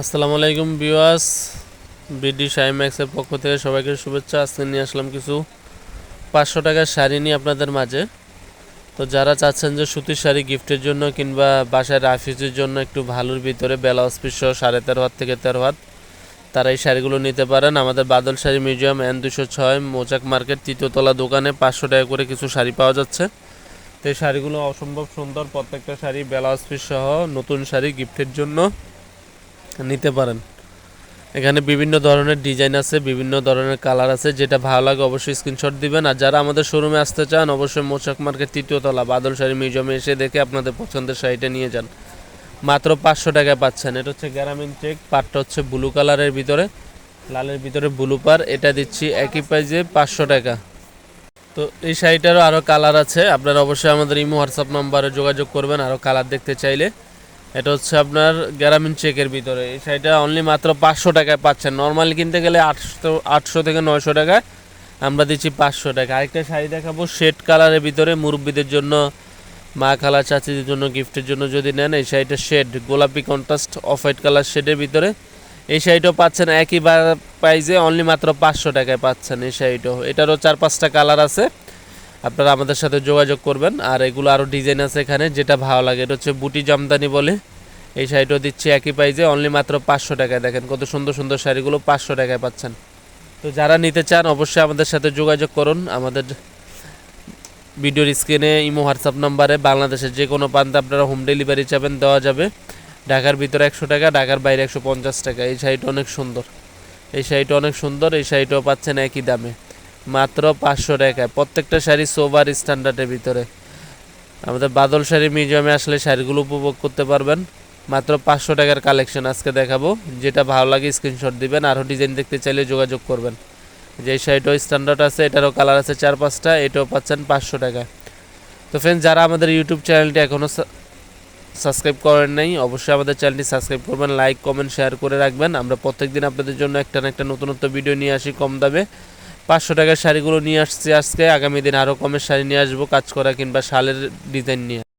আসসালামু আলাইকুম বিওয়াস বিডি শাইম্যাক্সের পক্ষ থেকে সবাইকে শুভেচ্ছা। আজকে নিয়ে আসলাম কিছু পাঁচশো টাকার শাড়ি নিয়ে আপনাদের মাঝে। তো যারা চাচ্ছেন যে সুতির শাড়ি গিফটের জন্য কিংবা বাসায় রাফিজের জন্য একটু ভালোর ভিতরে ব্লাউজ পিস সাড়ে তেরো হাত থেকে তেরো হাত, তারা এই শাড়িগুলো নিতে পারেন। আমাদের বাদল শাড়ি মিউজিয়াম এন দুশো ছয় মোচাক মার্কেট তৃতীয়তলা দোকানে পাঁচশো টাকা করে কিছু শাড়ি পাওয়া যাচ্ছে। তো এই শাড়িগুলো অসম্ভব সুন্দর প্রত্যেকটা শাড়ি, ব্লাউজ পিস সহ নতুন শাড়ি গিফটের জন্য। নিতে পারেন। এখানে বিভিন্ন ধরনের ডিজাইন আছে, বিভিন্ন ধরনের কালার আছে, যেটা ভালো লাগে অবশ্যই স্ক্রিনশট দিবেন। আর যারা আমাদের শোরুমে আসতে চান, অবশ্যই মোচাক মার্কেট তৃতীয়তলা বাদল শাড়ি মিউজিয়ামে এসে দেখে আপনাদের পছন্দের শাড়িটা নিয়ে যান। মাত্র পাঁচশো টাকায় পাচ্ছেন। এটা হচ্ছে গ্রামীণ চেক পাটটা হচ্ছে ব্লু কালারের ভিতরে, লালের ভিতরে ব্লু পার। এটা দিচ্ছি একই প্রাইজে পাঁচশো টাকা। তো এই শাড়িটারও আরও কালার আছে। আপনারা অবশ্যই আমাদের ইমো, হোয়াটসঅ্যাপ নাম্বারে যোগাযোগ করবেন, আরও কালার দেখতে চাইলে। এটা হচ্ছে আপনার গ্রামীণ চেকের ভিতরে। এই শাড়িটা অনলি মাত্র পাঁচশো টাকায় পাচ্ছেন। নর্মালি কিনতে গেলে আটশো আটশো থেকে নয়শো টাকায়। আমরা দিচ্ছি পাঁচশো টাকা। আরেকটা শাড়ি দেখাবো, শেড কালারের ভিতরে। মুরব্বীদের জন্য, মা খালা চাচিদের জন্য গিফটের জন্য যদি নেন, এই শাড়িটা শেড, গোলাপি কন্ট্রাস্ট অফ হোয়াইট কালার শেডের ভিতরে। এই শাড়িটাও পাচ্ছেন একই প্রাইজে অনলি মাত্র পাঁচশো টাকায় পাচ্ছেন এই শাড়িটাও। এটারও চার পাঁচটা কালার আছে। আপনারা আমাদের সাথে যোগাযোগ করবেন। আর এগুলো আরও ডিজাইন আছে এখানে, যেটা ভালো লাগে। এটা হচ্ছে বুটি জামদানি বলে। এই শাড়িটাও দিচ্ছি একই প্রাইজে অনলি মাত্র পাঁচশো টাকায়। দেখেন কত সুন্দর সুন্দর শাড়িগুলো পাঁচশো টাকায় পাচ্ছেন। তো যারা নিতে চান, অবশ্যই আমাদের সাথে যোগাযোগ করুন। আমাদের ভিডিওর স্ক্রিনে ইমো হোয়াটসঅ্যাপ নাম্বারে বাংলাদেশের যে কোনো প্রান্তে আপনারা হোম ডেলিভারি চাবেন, দেওয়া যাবে। ঢাকার ভিতরে একশো টাকা, ঢাকার বাইরে একশো পঞ্চাশ টাকা। এই শাড়িটা অনেক সুন্দর। এই শাড়িটা অনেক সুন্দর, এই শাড়িটাও পাচ্ছেন একই দামে। মাত্র পাঁচশো টাকায়। প্রত্যেকটা শাড়ি সোবার স্ট্যান্ডার্ডের ভিতরে। আমাদের বাদল শাড়ি মিউজিয়ামে আসলে শাড়িগুলো উপভোগ করতে পারবেন। মাত্র পাঁচশো টাকার কালেকশন আজকে দেখাবো। যেটা ভালো লাগে স্ক্রিনশট দিবেন, আরও ডিজাইন দেখতে চাইলে যোগাযোগ করবেন। যে শাড়িটাও স্ট্যান্ডার্ড আছে, এটারও কালার আছে চার পাঁচটা, এটাও পাচ্ছেন পাঁচশো টাকা তো ফ্রেন্ড যারা আমাদের ইউটিউব চ্যানেলটি এখনও সাবস্ক্রাইব করেন নাই, অবশ্যই আমাদের চ্যানেলটি সাবস্ক্রাইব করবেন লাইক কমেন্ট শেয়ার করে রাখবেন। আমরা প্রত্যেকদিন আপনাদের জন্য একটা না একটা নতুনত্ব ভিডিও নিয়ে আসি কম দামে। পাঁচশো টাকার শাড়িগুলো নিয়ে আসছি আজকে। আগামী দিন আরও কমের শাড়ি নিয়ে আসব, কাজ করা কিংবা শালের ডিজাইন নিয়ে।